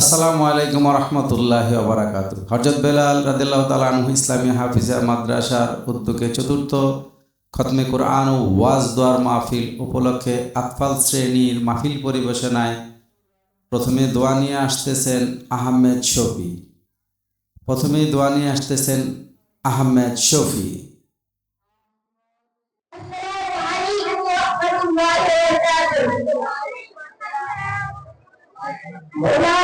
আসসালামু আলাইকুম রহমতুল্লাহ ওবরাকাত হরজত বেলাল রাদিল্লাহ ইসলামী হাফিজা মাদ্রাসার উদ্যোগে চতুর্থ খতমে কোরআন ও ওয়াজ দোয়ার মাহফিল উপলক্ষে আতফাল শ্রেণির মাহফিল পরিবেশনায় প্রথমে দোয়া নিয়ে আসতেছেন আহমেদ শফি। প্রথমে দোয়া নিয়ে আসতেছেন আহমেদ শফি। Thank.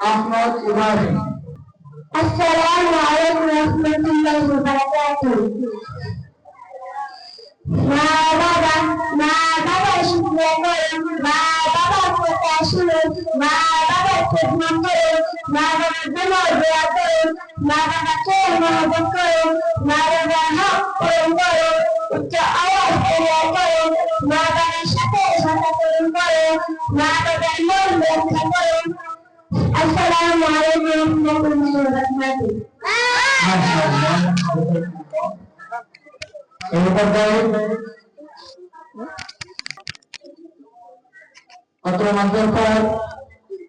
আহমদ ইব্রাহিম আসসালামু আলাইকুম রাহমাতুল্লাহি ওয়া বারাকাতুহু মা বাবা মা বাবা শুকনো করো মা বাবা কথা শুনো মা বাবা খেদমত করো মা বাবার জন্য দোয়া করো মা বাবাকে মহব্বত করো মা বাবার হক পূরণ করো উচ্চ আওয়াজ করে মা বাবার সাথে সাথা পূরণ করো মা বাবার মন রক্ষা করো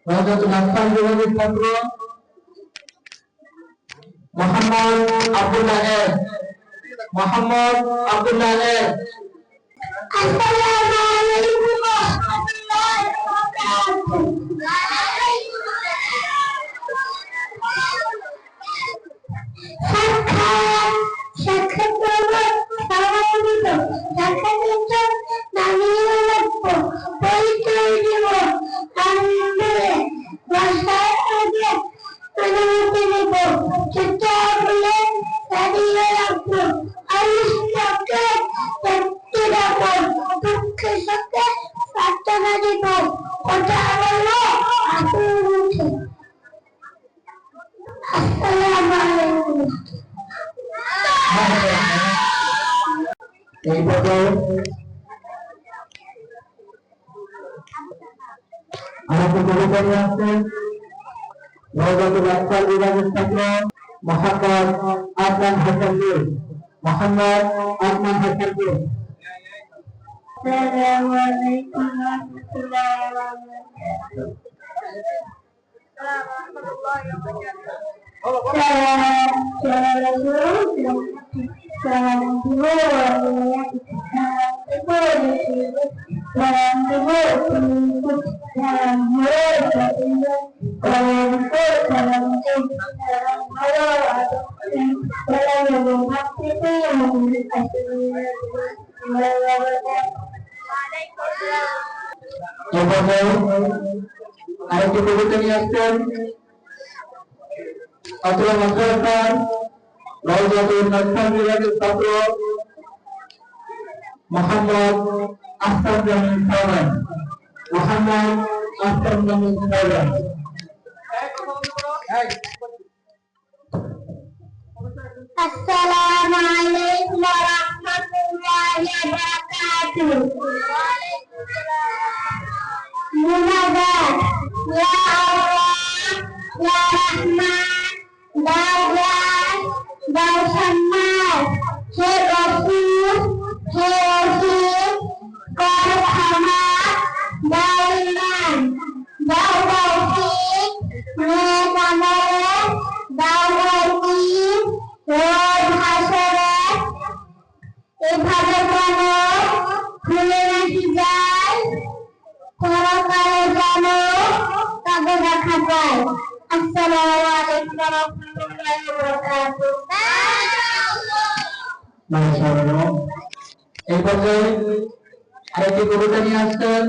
রজাতুল রাহমান বিভাগের ছাত্র মোহাম্মদ আব্দুল্লাহ মোহাম্মদ আব্দুল্লাহ নির্গত আমাদের গণতন্ত্রে আছে নবজাত ডাক্তার বিভাগের ছাত্র মোহাম্মদ আদনান হাসানপুর মোহাম্মদ আদনান হাসানপুর আসসালামু আলাইকুম। ওয়া রাহমাতুল্লাহি ওয়া বারাকাতুহু আরেকটি কবিতা নিয়ে আসছেন অত্র মাদ্রাসার রজাতুল রাহমান বিভাগের ছাত্র মোহাম্মদ আহসান জামিল সাওয়ান মোহাম্মদ আহসান জামিল সাওয়ান السلام عليكم ورحمة الله وبركاته منادات يا الله يا رحمن যায় আসসালামু আলাইকুম ওয়া রাহমাতুল্লাহি ওয়া আরেকটি কবিতা নিয়ে আসছেন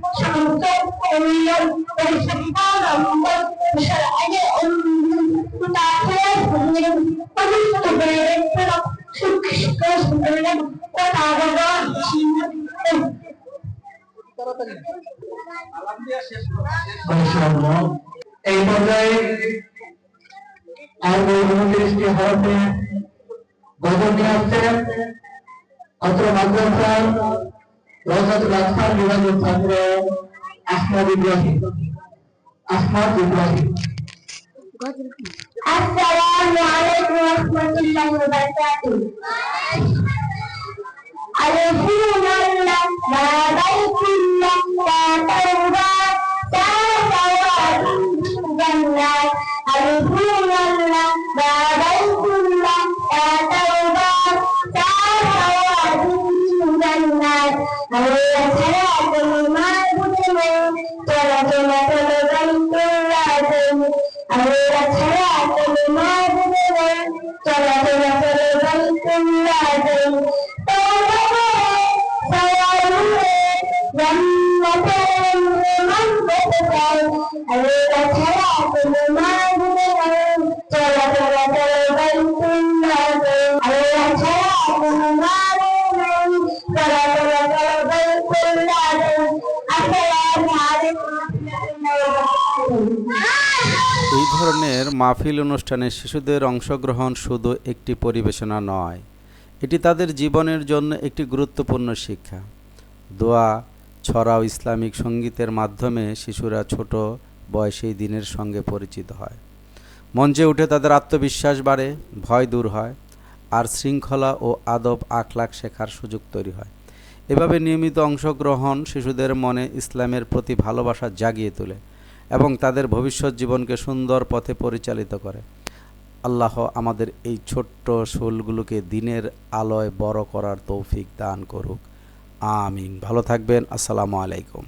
দশ এই পর্যায়ে আর উনত্রিশটি হরফে গজল নিয়ে আসছেন অত্র মাদ্রাসার রজাতুল আজহার বিভাগের ছাত্র আহমদ ইব্রাহিম। আহমদ ইব্রাহিম। আসসালামু আলাইকুম ওয়া রাহমাতুল্লাহি ওয়া বারাকাতুহু। আলহামদুলিল্লাহ ওয়া রাহমাতুল্লাহি ওয়া তাওবা নেই তোরা মাহফিল অনুষ্ঠানে শিশুদের অংশগ্রহণ শুধু একটি পরিবেশনা নয়, এটি তাদের জীবনের জন্য একটি গুরুত্বপূর্ণ শিক্ষা। দোয়া, ছড়াও ইসলামিক সঙ্গীতের মাধ্যমে শিশুরা ছোট বয়সেই দিনের সঙ্গে পরিচিত হয়। মঞ্চে উঠে তাদের আত্মবিশ্বাস বাড়ে, ভয় দূর হয়, আর শৃঙ্খলা ও আদব আখলাক শেখার সুযোগ তৈরি হয়। এভাবে নিয়মিত অংশগ্রহণ শিশুদের মনে ইসলামের প্রতি ভালোবাসা জাগিয়ে তোলে। এবং তাদের ভবিষ্যৎ জীবনকে সুন্দর পথে পরিচালিত করে। আল্লাহ আমাদের এই ছোট্ট শোলগুলোকে দিনের আলোয় বড় করার তৌফিক দান করুক। আমিন। ভালো থাকবেন। আসসালামু আলাইকুম।